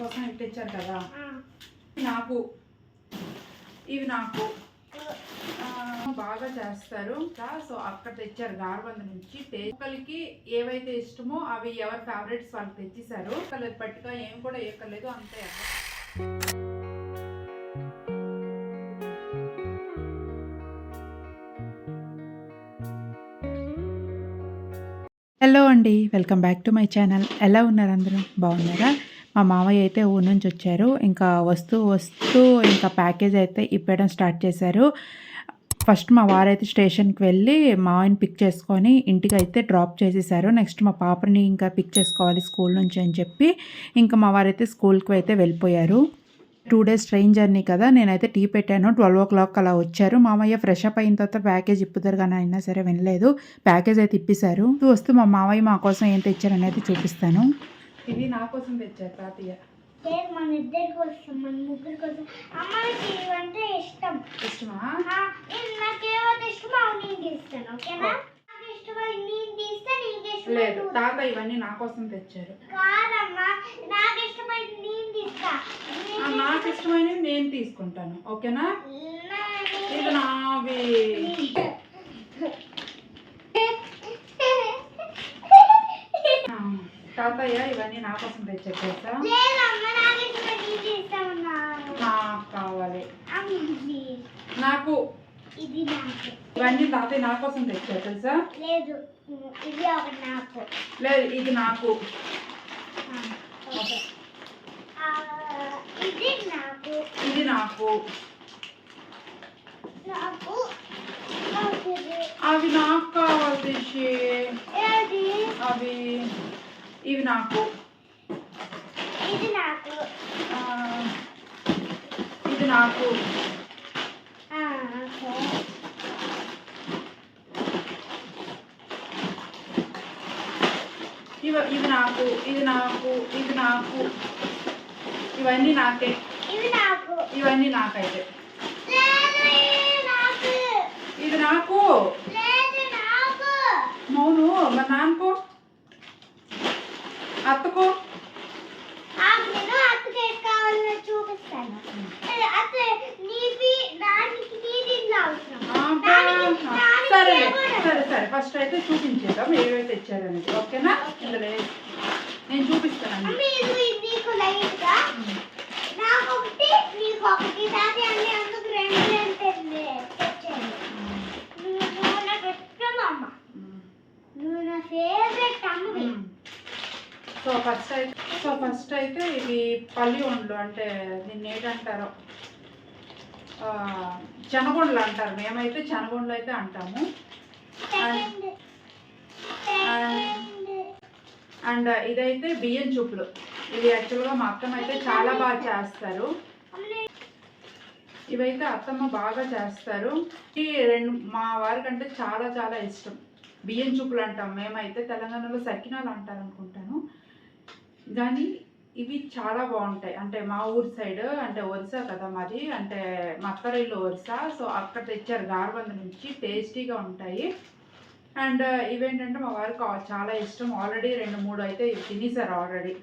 కోసం ఇటు తెచ్చారు కదా నాకు ఇవి నాకు బాగా చేస్తారు. సో అక్కడ తెచ్చారు గార్బంద నుంచి. ఒకరికి ఏవైతే ఇష్టమో అవి ఎవరి ఫేవరెట్స్ వాళ్ళకి తెచ్చేసారు ఒకళ్ళు పట్టుగా ఏం కూడా ఏకలేదు అంతే. హలో అండి. Welcome back to my channel ఎలా ఉన్నారు అందరూ? బాగున్నారా? మా మామయ్య అయితే ఊరి నుంచి వచ్చారు. ఇంకా వస్తూ వస్తూ ఇంకా ప్యాకేజ్ అయితే ఇప్పడం స్టార్ట్ చేశారు. ఫస్ట్ మా వారైతే స్టేషన్కి వెళ్ళి మావయ్యని పిక్ చేసుకొని ఇంటికి అయితే డ్రాప్ చేసేసారు. నెక్స్ట్ మా పాపని ఇంకా పిక్ చేసుకోవాలి స్కూల్ నుంచి అని చెప్పి ఇంకా మా వారైతే స్కూల్కి అయితే వెళ్ళిపోయారు. టూ డేస్ ట్రైన్ జర్నీ కదా నేనైతే టీ పెట్టాను. ట్వెల్వ్ ఓ క్లాక్ అలా వచ్చారు. మామయ్య ఫ్రెష్ అప్ అయిన తర్వాత ప్యాకేజ్ ఇప్పుతారు కానీ అయినా సరే వినలేదు. ప్యాకేజ్ అయితే ఇప్పిస్తారు వస్తూ మా మామయ్య మా కోసం ఏం తెచ్చారనేది చూపిస్తాను. ఇది నా కోసం తెచ్చారు తాతయ్య. మన ఇద్దరి కోసం మన ముగ్గురి కోసం. అమ్మకి ఇవంటే ఇష్టం. ఇష్టమా? నాకేమైతే ఇష్టమో నేను తీస్తాను ఓకేనా? నాకు ఇష్టమై నేను తీస్తే నీకు ఇష్టమై లేదు తాత ఇవన్నీ నా కోసం తెచ్చారు. కాదమ్మా నాకు ఇష్టమై నేను తీస్తా. నాకు ఇష్టమైనవి నేను తీసుకుంటాను ఓకేనా? ఇది నావి. తాతయ్య ఇవన్నీ నా కోసం లేదమ్మా నాకు కావాలి. నాకు ఇవన్నీ తాతయ్య నా కోసం తెచ్చారు తెలుసా? లేదు ఇది నాకు. లేదు ఇది నాకు. ఇది నాకు. ఇది నాకు. అవి నాకు కావాలి అవి. ఇవి నాకు. ఇది నాకు. ఇది నాకు. ఇవి ఇవి నాకు ఇది నాకు ఇది నాకు. ఇవన్నీ నాకే. ఇవి నాకు. ఇవన్నీ నాకైతే. ఇది నాకు. మౌను నాన్నకో అత్తకో చూపిస్తాను. సరే సరే సరే. ఫస్ట్ అయితే చూపించేద్దాం. ఏవైతే ఇచ్చారనేది ఓకేనా? ఇందులో నేను తెచ్చాను నువ్వు నా ఫేవరెట్ అమ్మవి సో ఫస్ట్ అయితే సో ఫస్ట్ అయితే ఇవి పల్లి వండ్లు అంటే దీన్ని ఏంటంటారో? శనగొండలు అంటారు. మేమైతే శనగొండలు అయితే అంటాము. అండ్ ఇదైతే బియ్యం చూపులు. ఇవి యాక్చువల్గా మా అత్తమ్మ అయితే చాలా బాగా చేస్తారు. ఇవైతే అత్తమ్మ బాగా చేస్తారు. ఈ రెండు మా వారికంటే చాలా చాలా ఇష్టం. బియ్యం చూపులు అంటాం. మేమైతే తెలంగాణలో సకినాలు అంటారు అనుకుంటాను కానీ ఇవి చాలా బాగుంటాయి. అంటే మా ఊరి సైడ్ అంటే ఒరిస్సా కదా మరి అంటే మక్కరిల్లు ఒరిసా సో అక్కడ తెచ్చారు గార్బంద నుంచి టేస్టీగా ఉంటాయి. అండ్ ఇవేంటంటే మా వారికి చాలా ఇష్టం. ఆల్రెడీ రెండు మూడు అయితే ఇవి తినేసారు ఆల్రెడీ.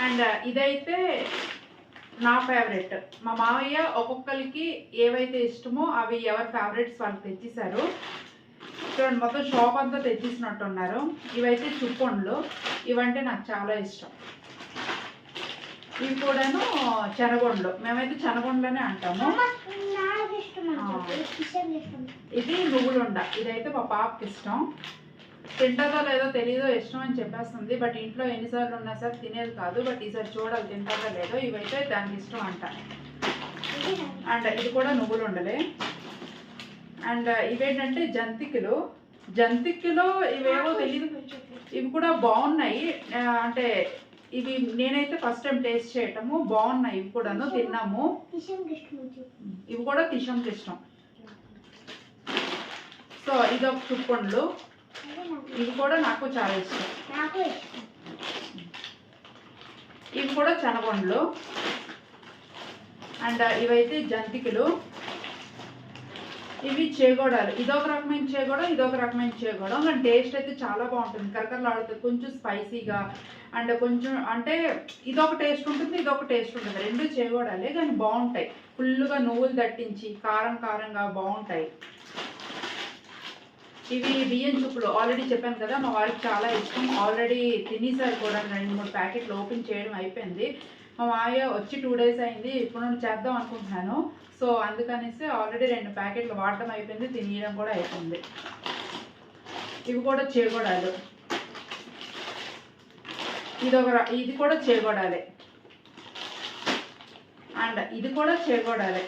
అండ్ ఇదైతే నా ఫేవరెట్. మా మావయ్య ఒక్కొక్కరికి ఏవైతే ఇష్టమో అవి ఎవరి ఫేవరెట్స్ వాళ్ళు తెచ్చేసారు చూడండి మొత్తం షాప్ అంతా తెచ్చేసినట్టున్నారు. ఇవైతే చుప్పొండ్లు ఇవంటే నాకు చాలా ఇష్టం. ఇవి కూడాను శనగొండ్లు మేమైతే శనగొండ్లనే అంటాము. ఇది నువ్వులుండ. ఇదైతే మా పాపకి ఇష్టం. తింటుందో లేదో తెలియదో ఇష్టం అని చెప్పేస్తుంది. బట్ ఇంట్లో ఎన్నిసార్లు ఉన్నా సరే తినేది కాదు. బట్ ఈసారి చూడాలి తింటుందో లేదో. ఇవైతే దానికి ఇష్టం అంట. అండ్ ఇది కూడా నువ్వులు ఉండలే అండ్ ఇవేంటంటే జంతికలు. జంతికలో ఇవేవో తెలియదు ఇవి కూడా బాగున్నాయి. అంటే ఇవి నేనైతే ఫస్ట్ టైం టేస్ట్ చేయటము. బాగున్నాయి ఇవి కూడాను తిన్నాము. ఇవి కూడా కిషంకి ఇష్టం. సో ఇది ఒక చుప్పండ్లు ఇవి కూడా నాకు చాలా ఇష్టం. నాకు ఇష్టం. ఇవి కూడా శనగొండ్లు అండ్ ఇవైతే జంతికలు. ఇవి చేగోడాలు. ఇదొక రకమైన చేగోడ ఇదొక రకమైన చేగోడం. కానీ టేస్ట్ అయితే చాలా బాగుంటుంది. కరకరలాడుతుంది కొంచెం స్పైసీగా అండ్ కొంచెం అంటే ఇదొక టేస్ట్ ఉంటుంది ఇదొక టేస్ట్ ఉంటుంది. రెండు చేగోడాలే కానీ బాగుంటాయి. ఫుల్గా నువ్వులు దట్టించి కారం కారంగా బాగుంటాయి. ఇవి బియ్యం చుప్పులు ఆల్రెడీ చెప్పాను కదా మా వారికి చాలా ఇష్టం. ఆల్రెడీ తినేసారు కూడా రెండు మూడు ప్యాకెట్లు ఓపెన్ చేయడం అయిపోయింది. మా మాయ వచ్చి టూ డేస్ అయింది ఇప్పుడు నుండి చేద్దాం అనుకుంటున్నాను. సో అందుకనేసి ఆల్రెడీ రెండు ప్యాకెట్లు వాడటం అయిపోయింది తినేయడం కూడా అయిపోయింది. ఇవి కూడా చేగొడాలు. ఇది ఒక ఇది కూడా చేగొడాలి. అండ్ ఇది కూడా చేగొడాలి.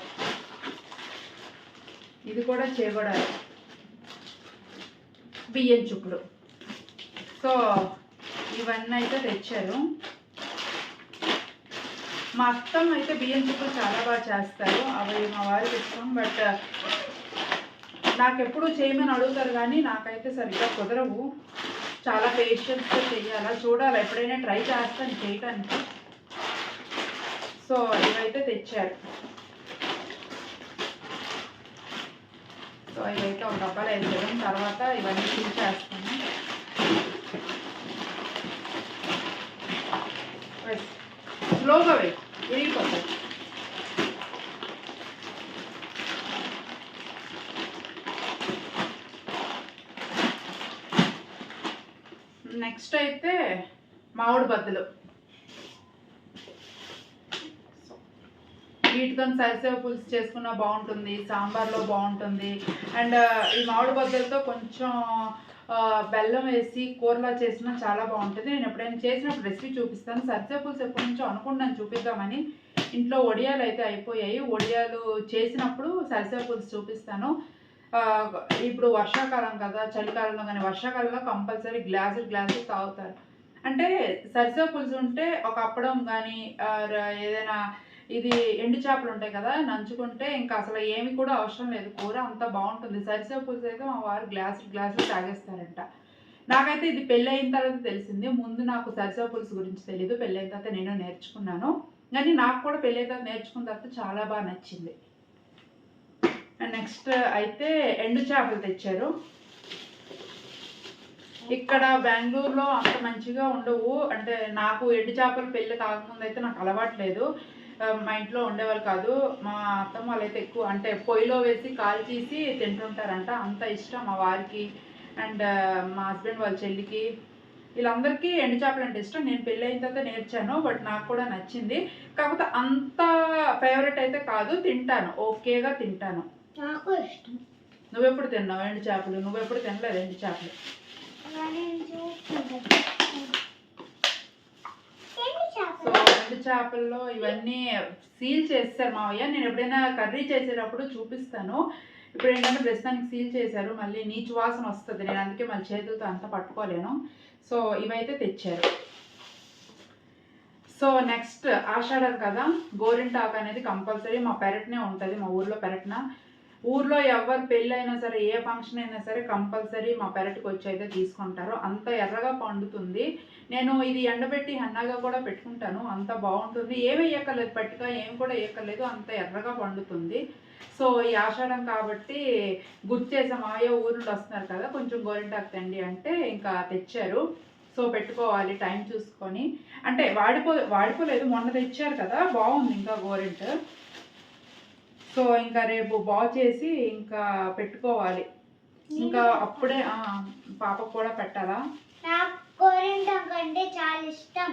ఇది కూడా చేగొడాలి. బియ్యం చుప్పుడు సో ఇవన్నీ అయితే తెచ్చారు. మా అత్తమ్మ అయితే బియ్యం చుక్కలు చాలా బాగా చేస్తారు. అవి మా వారికి ఇష్టం బట్ నాకు ఎప్పుడు చేయమని అడుగుతారు కానీ నాకైతే సరిగ్గా కుదరవు. చాలా పేషెన్స్గా చెయ్యాలా చూడాలి ఎప్పుడైనా ట్రై చేస్తాను చేయటానికి. సో ఇవైతే తెచ్చారు. సో ఇవైతే ఒక డబ్బాలు వేసేయడం తర్వాత ఇవన్నీ చేస్తాను వేస్. స్లోగా వేయి విరిగిపోతాయి నెక్స్ట్ అయితే మామిడి బద్దలు. వీటితో సరిసేవ పులుసు చేసుకున్నా బాగుంటుంది సాంబార్లో బాగుంటుంది. అండ్ ఈ మామిడి బద్దలతో కొంచెం బెల్లం వేసి కూరలా చేసినా చాలా బాగుంటుంది. నేను ఎప్పుడైనా చేసినప్పుడు రెసిపీ చూపిస్తాను. సరిసేవ ఎప్పటి నుంచో అనుకున్నాను చూపిద్దామని. ఇంట్లో వడియాలు అయితే అయిపోయాయి. వడియాలు చేసినప్పుడు సరిసేపులుసు చూపిస్తాను. ఇప్పుడు వర్షాకాలం కదా చలికాలంలో కానీ వర్షాకాలంలో కంపల్సరీ గ్లాసులు గ్లాసులు తాగుతారు అంటే సరిసేపులుసు ఉంటే ఒక అప్పడం కానీ ఏదైనా ఇది ఎండు చేపలు ఉంటాయి కదా నంచుకుంటే ఇంకా అసలు ఏమి కూడా అవసరం లేదు. కూర అంతా బాగుంటుంది. సరిసే పులుసు అయితే మా వారు గ్లాస్ గ్లాసులు తాగేస్తారంట. నాకైతే ఇది పెళ్ళి అయిన తర్వాత తెలిసింది. ముందు నాకు సరిసే పులుసు గురించి తెలియదు పెళ్ళి అయిన తర్వాత నేను నేర్చుకున్నాను. కానీ నాకు కూడా పెళ్ళి అయిన తర్వాత నేర్చుకున్న తర్వాత చాలా బాగా నచ్చింది. నెక్స్ట్ అయితే ఎండు చేపలు తెచ్చారు. ఇక్కడ బెంగళూరులో అంత మంచిగా ఉండవు. అంటే నాకు ఎండు చేపలు పెళ్ళి కాకముందు అయితే నాకు అలవాట్లేదు మా ఇంట్లో ఉండేవాళ్ళు కాదు. మా అత్తమ్మ వాళ్ళైతే ఎక్కువ అంటే పొయ్యిలో వేసి కాల్చేసి తింటుంటారంట. అంత ఇష్టం మా వారికి. అండ్ మా హస్బెండ్ వాళ్ళ చెల్లికి. వీళ్ళందరికీ ఎండు చేపలు అంటే ఇష్టం. నేను పెళ్ళి అయిన తర్వాత నేర్చాను బట్ నాకు కూడా నచ్చింది. కాకపోతే అంత ఫేవరెట్ అయితే కాదు తింటాను. ఓకేగా తింటాను. నాకు ఇష్టం. నువ్వెప్పుడు తిన్నావు ఎండు చేపలు? నువ్వెప్పుడు తినలేదు ఎండు చేపలు కానీ చూసుకుంటాను ఏంటి సో చేపలు ఎండు చేపల్లో ఇవన్నీ సీల్ చేస్తారు మావయ్య. నేను ఎప్పుడైనా కర్రీ చేసేటప్పుడు చూపిస్తాను. ఇప్పుడు ఏంటంటే ప్రస్తుతానికి సీల్ చేశారు. మళ్ళీ నీచు వాసన వస్తుంది. నేను అందుకే మళ్ళీ చేతులతో అంతా పట్టుకోలేను. సో ఇవైతే తెచ్చారు. సో నెక్స్ట్ ఆషాఢం కదా. గోరింటాకు అనేది కంపల్సరీ మా పెరట్నే ఉంటుంది. మా ఊర్లో పెరట్న. ఊర్లో ఎవరు పెళ్ళైనా సరే ఏ ఫంక్షన్ అయినా సరే కంపల్సరీ మా పెరటికి వచ్చి అయితే తీసుకుంటారు. అంత ఎర్రగా పండుతుంది. నేను ఇది ఎండబెట్టి హన్నాగా కూడా పెట్టుకుంటాను. అంత బాగుంటుంది. ఏమి వేయక్కర్లేదు పట్టిక ఏం కూడా వేయక్కర్లేదు అంత ఎర్రగా పండుతుంది. సో ఈ ఆషాఢం కాబట్టి గుర్తు చేసాం ఆయా ఊరు నుండి వస్తున్నారు కదా కొంచెం గోరింటాకు తండి అంటే ఇంకా తెచ్చారు. సో పెట్టుకోవాలి టైం చూసుకొని. అంటే వాడిపో వాడిపోలేదు. మొన్న తెచ్చారు కదా బాగుంది ఇంకా గోరింట. సో ఇంకా రేపు బాగు చేసి ఇంకా పెట్టుకోవాలి. ఇంకా అప్పుడే పాపకు కూడా పెట్టాలా? అంటే చాలా ఇష్టం.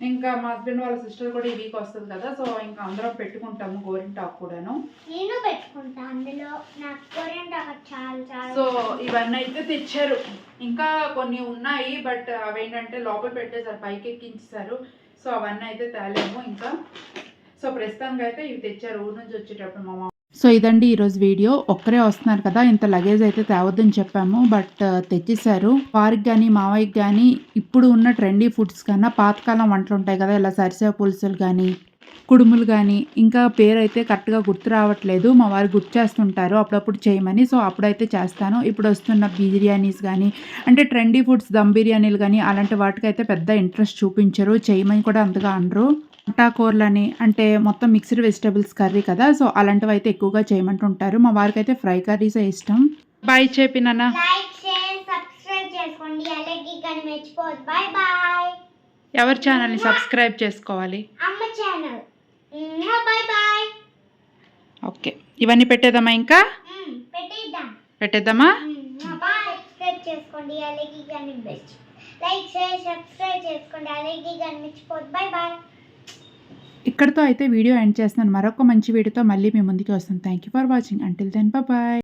ఇంకా మా హస్బెండ్ వాళ్ళ సిస్టర్ కూడా ఈ వీక్ వస్తుంది కదా సో ఇంకా అందరం పెట్టుకుంటాము గోరింటాకు కూడాను. నేను పెట్టుకుంటా అందులో నాకు గోరింటాకు చాలా చాలా సో. ఇవన్నీ అయితే తెచ్చారు. ఇంకా కొన్ని ఉన్నాయి బట్ అవేంటంటే లోపల పెట్టేశారు పైకి ఎక్కించేశారు సో అవన్నీ అయితే తేలేము ఇంకా. సో ప్రస్తుతానికి అయితే ఇవి తెచ్చారు. ఊరు నుంచి వచ్చేటప్పుడు మా మామ సో ఇదండి ఈరోజు వీడియో. ఒక్కరే వస్తున్నారు కదా ఇంత లగేజ్ అయితే తేవద్దని చెప్పాము. బట్ తెచ్చేసారు వారికి కానీ మావయ్యకి కానీ ఇప్పుడు ఉన్న ట్రెండీ ఫుడ్స్ కన్నా పాతకాలం వంటలు ఉంటాయి కదా ఇలా సరిసే పులుసులు కానీ కుడుములు కానీ ఇంకా పేరు అయితే కరెక్ట్గా గుర్తు రావట్లేదు. మా వారు గుర్తు చేస్తుంటారు అప్పుడప్పుడు చేయమని. సో అప్పుడైతే చేస్తాను. ఇప్పుడు వస్తున్న బిర్యానీస్ కానీ అంటే ట్రెండీ ఫుడ్స్ దమ్ బిర్యానీలు కానీ అలాంటి వాటికైతే పెద్ద ఇంట్రెస్ట్ చూపించరు. చేయమని కూడా అంతగా అనరు. కూరలని అంటే మొత్తం మిక్స్డ్ వెజిటబుల్స్ కర్రీ కదా సో అలాంటివి అయితే ఎక్కువగా చేయమంటుంటారు. మా వారికి అయితే ఫ్రై కర్రీసే ఇష్టం? బాయ్ చెప్పినానా లైక్ షేర్ సబ్స్క్రైబ్ చేసుకోండి. అలాగే కానీ మర్చిపోవద్దు. Bye bye. ఎవరి ఛానల్ని సబ్స్క్రైబ్ చేసుకోవాలి? ఓకే. ఇవన్నీ పెట్టేద్దామా ఇంకా? పెట్టేద్దాం. పెట్టేద్దామా? చేసుకోండి. అలాగే లైక్ షేర్ సబ్స్క్రైబ్ చేసుకోండి. అలాగే బాయ్ బాయ్. ఇక్కడితో అయితే వీడియో ఎండ్ చేస్తున్నాను. మరొక మంచి వీడియోతో మళ్ళీ మీ ముందుకు వస్తాను. Thank you for watching until then bye